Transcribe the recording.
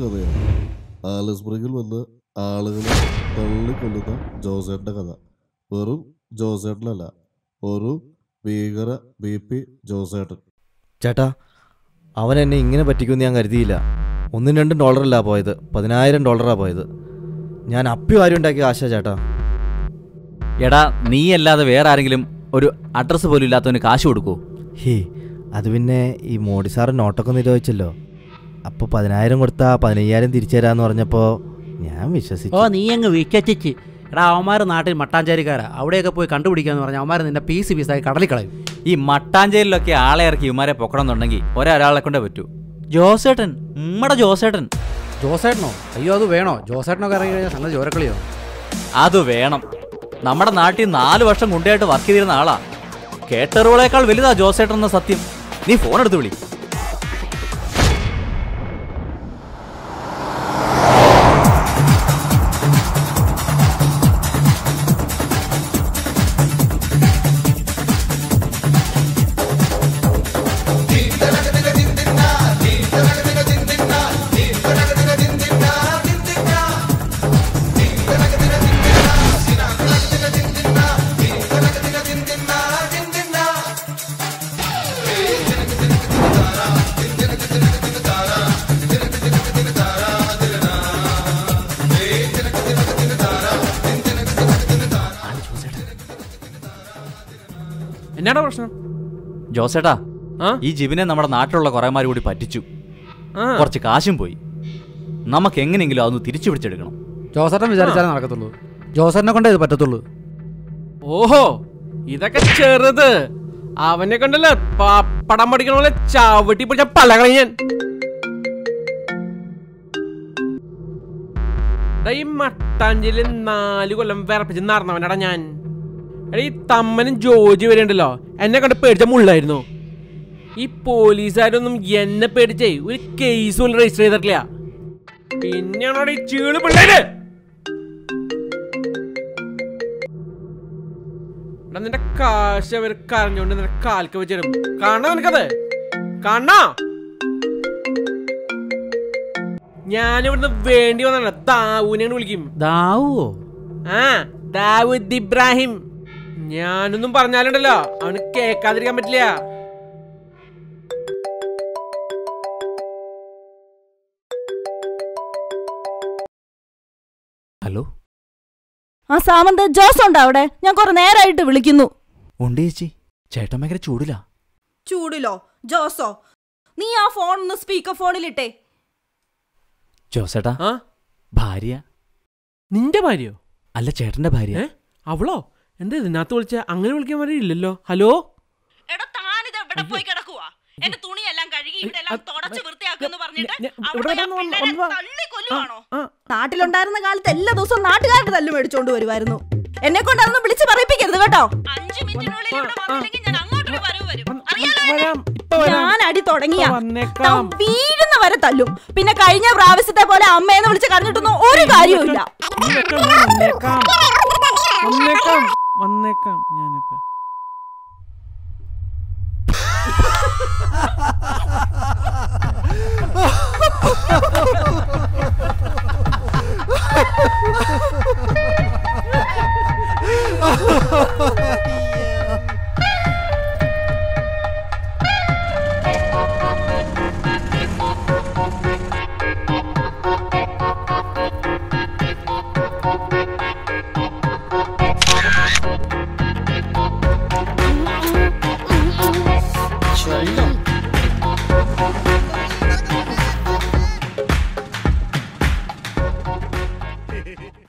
കഥയാണ് ആലസ്ബ്രിഗിൽ വന്ന് ആളുകളെ തള്ളിക്കൊള്ളുന്ന ജോസേട്ടന്റെ കഥ. വെറും ജോസേട്ടനല്ല ഒരു ഭീകര ബി പി ജോസേട്ടൻ. ചേട്ടാ അവൻ എന്നെ ഇങ്ങനെ പറ്റിക്കുമെന്ന് ഞാൻ കരുതിയില്ല. ഒന്നും രണ്ടും ഡോളറല്ല പോയത് പതിനായിരം ഡോളറാ പോയത്. ഞാൻ അപ്പി വാരി ഉണ്ടാക്കിയ ആശ ചേട്ടാ. എടാ നീ അല്ലാതെ വേറെ ആരെങ്കിലും ഒരു അഡ്രസ്സ് പോലും ഇല്ലാത്തവന് കാശ് കൊടുക്കൂ. ഹേ അത് പിന്നെ ഈ മോഡി സാറ് നോട്ടൊക്കെ നിരോധിച്ചല്ലോ. അപ്പോൾ പതിനായിരം കൊടുത്താൽ പതിനയ്യായിരം തിരിച്ചു തരാമെന്ന് പറഞ്ഞപ്പോൾ ഞാൻ ഓ നീ അങ്ങ് വിക്കറ്റിച്ച്. എടാ അവന്മാർ നാട്ടിൽ മട്ടാഞ്ചേരിക്കാരാ. അവിടെയൊക്കെ പോയി കണ്ടുപിടിക്കാന്ന് പറഞ്ഞാൽ അവന്മാർ നിന്റെ പീസ് പീസായി കടലിൽ കളയും ഈ മട്ടാഞ്ചേരിയിലൊക്കെ ആളെ ഇറക്കി ഇവന്മാരെ പൊക്കണം എന്നുണ്ടെങ്കിൽ ഒരാളെ കൊണ്ടേ പറ്റൂ. ജോസേട്ടൻ ഉമ്മടെ ജോസേട്ടൻ. ജോസേട്ടനോ? അയ്യോ അത് വേണോ? ജോസേട്ടനൊക്കെ ഇറങ്ങി കഴിഞ്ഞാൽ സംഗതി ചോരക്കളിയോ? അത് വേണം. നമ്മുടെ നാട്ടിൽ നാല് വർഷം കൊണ്ടായിട്ട് വർക്ക് ചെയ്തിരുന്ന ആളാ. കേട്ടറുകളേക്കാൾ വലുതാ ജോസേട്ടൻ എന്ന സത്യം. നീ ഫോൺ എടുത്ത് വിളി. എന്നാടാ പ്രശ്നം? ജോസേട്ടാ ഈ ജിബിനെ നമ്മുടെ നാട്ടിലുള്ള കുറേമാർ കൂടി പറ്റിച്ചു. കുറച്ച് കാശും പോയി. നമുക്ക് എങ്ങനെയെങ്കിലും അതൊന്ന് തിരിച്ചു പിടിച്ചെടുക്കണം. ജോസേട്ടൻ വിചാരിച്ചാലേ നടക്കത്തുള്ളൂ. ജോസേട്ടനെ കൊണ്ടേ ഇത് പറ്റത്തുള്ളൂ. ഓഹോ ഇതൊക്കെ ചെറുത്. അവനെ കണ്ടല്ലേ പടം പഠിക്കണ പോലെ ചവിട്ടി പിടിച്ച പലകളെ ഞാൻ ഈ മട്ടാഞ്ചേരിയിൽ നാല് കൊല്ലം വിറപ്പിച്ച് നടന്നവനടാ ഞാൻ. എടാ ഈ തമ്മനും ജോജി വരെ ഉണ്ടല്ലോ എന്നെ കണ്ട് പേടിച്ച മുള്ളായിരുന്നു. ഈ പോലീസുകാരൊന്നും എന്നെ പേടിച്ചേ. ഒരു കേസ് പോലും രജിസ്റ്റർ ചെയ്തിട്ടില്ല. പിന്നെയാണോ ഈ ചീൾ പിള്ളേര്? എടാ നിന്റെ കാശ് അവർ കരഞ്ഞോണ്ട് നിന്റെ കാൽക്ക് വെച്ചിടും കാണാ നിനക്കത്? കാണാ ഞാനിവിടുന്ന് വേണ്ടി വന്നാണ് ദാവൂനെയാണ് വിളിക്കും. ദാവോ ആ ദാവൂദ് ഇബ്രാഹിം. ഞാനൊന്നും പറഞ്ഞാലുണ്ടല്ലോ. അവന് കേക്കാതിരിക്കാൻ പറ്റില്ല. ഹലോ? ആ സാമന്ത് ജോസ് ഉണ്ടോ അവിടെ? ഞാൻ കുറെ നേരമായിട്ട് വിളിക്കുന്നു. ഉണ്ട് ചേച്ചി. ചേട്ടൻ ഭയങ്കര ചൂടില്ല ചൂടിലോ? ജോസോ നീ ആ ഫോൺ ഒന്ന് സ്പീക്കർ ഫോണിലിട്ടേ ജോസേട്ടാ ആ? ഭാര്യ. നിന്റെ ഭാര്യയോ? അല്ല ചേട്ടന്റെ ഭാര്യ. ഏ? അവളോ? എന്താ ഇതിനകത്ത് വിളിച്ച അങ്ങനെ വിളിക്കാൻ വരില്ലല്ലോ ഹലോ? എടാ താനിത് എവിടെ പോയി കിടക്കുവാ. എന്റെ തുണിയെല്ലാം കഴുകി ഇവിടെ എല്ലാം അത് തുടച്ച് വൃത്തിയാക്കുന്നു പറഞ്ഞിട്ട് നാട്ടിലുണ്ടായിരുന്ന കാലത്ത് എല്ലാ ദിവസവും നാട്ടുകാരുടെ തല്ല് മേടിച്ചോണ്ട് വരുമായിരുന്നു എന്നെ കൊണ്ട് വിളിച്ച് പറയിപ്പിക്കരുത് കേട്ടോ. അഞ്ചു മിനിറ്റിനുള്ളിൽ ഇവിടെ വന്നില്ലെങ്കിൽ ഞാൻ അങ്ങോട്ടൊരു വരവ് വരും. അറിയാലോ ഞാൻ അടി തുടങ്ങിയ. വീഴുന്ന വരെ തല്ലും. പിന്നെ കഴിഞ്ഞ പ്രാവശ്യത്തെ പോലെ അമ്മയെന്ന് വിളിച്ച് കറിഞ്ഞിട്ടൊന്നും ഒരു കാര്യവുമില്ല. വന്നേക്കാം, വന്നേക്കാം ഞാനിപ്പോൾ